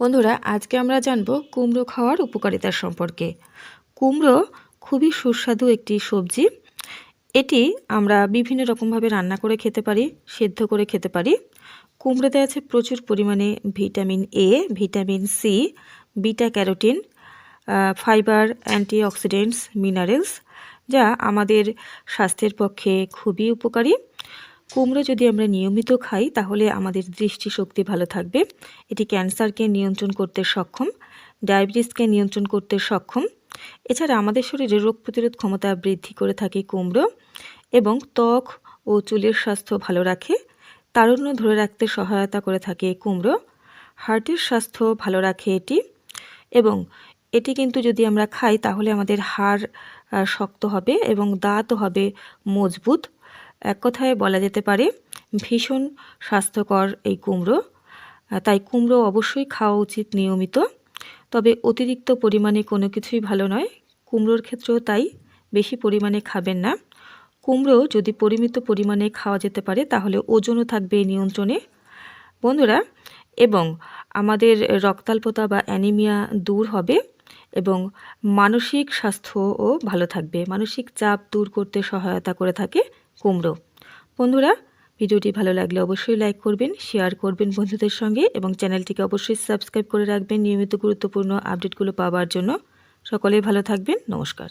বন্ধুরা, আজকে আমরা জানব কুমড়ো খাওয়ার উপকারিতা সম্পর্কে। কুমড়ো খুবই সুস্বাদু একটি সবজি। এটি আমরা বিভিন্ন রকমভাবে রান্না করে খেতে পারি, সেদ্ধ করে খেতে পারি। কুমড়োতে আছে প্রচুর পরিমাণে vitamin A vitamin C beta carotene fibre, antioxidants, minerals, যা আমাদের স্বাস্থ্যের পক্ষে খুবই উপকারী। কুমড়ো যদি আমরা নিয়মিত খাই, তাহলে আমাদের দৃষ্টিশক্তি ভালো থাকবে। এটি ক্যান্সারকে নিয়ন্ত্রণ করতে সক্ষম, ডায়াবেটিসকে নিয়ন্ত্রণ করতে সক্ষম। এছাড়া আমাদের শরীরে রোগ প্রতিরোধ ক্ষমতা বৃদ্ধি করে থাকে কুমড়ো এবং ত্বক ও চুলের স্বাস্থ্য ভালো রাখে। তারুণ্য ধরে রাখতে সহায়তা করে থাকে কুমড়ো। হার্টের স্বাস্থ্য ভালো রাখে এটি এবং এটি কিন্তু যদি আমরা খাই, তাহলে আমাদের হাড় শক্ত হবে এবং দাঁতও হবে মজবুত। এক কথায় বলা যেতে পারে, ভীষণ স্বাস্থ্যকর এই কুমড়ো। তাই কুমড়ো অবশ্যই খাওয়া উচিত নিয়মিত। তবে অতিরিক্ত পরিমাণে কোনো কিছুই ভালো নয়। কুমড়োর ক্ষেত্রেও তাই, বেশি পরিমাণে খাবেন না। কুমড়ো যদি পরিমিত পরিমাণে খাওয়া যেতে পারে, তাহলে ওজনও থাকবে নিয়ন্ত্রণে। বন্ধুরা, এবং আমাদের রক্তাল্পতা বা অ্যানিমিয়া দূর হবে এবং মানসিক স্বাস্থ্যও ভালো থাকবে। মানসিক চাপ দূর করতে সহায়তা করে থাকে। কুমড়ো। বন্ধুরা, ভিডিওটি ভালো লাগলে অবশ্যই লাইক করবেন, শেয়ার করবেন বন্ধুদের সঙ্গে এবং চ্যানেলটিকে অবশ্যই সাবস্ক্রাইব করে রাখবেন নিয়মিত গুরুত্বপূর্ণ আপডেটগুলো পাওয়ার জন্য। সকলেই ভালো থাকবেন, নমস্কার।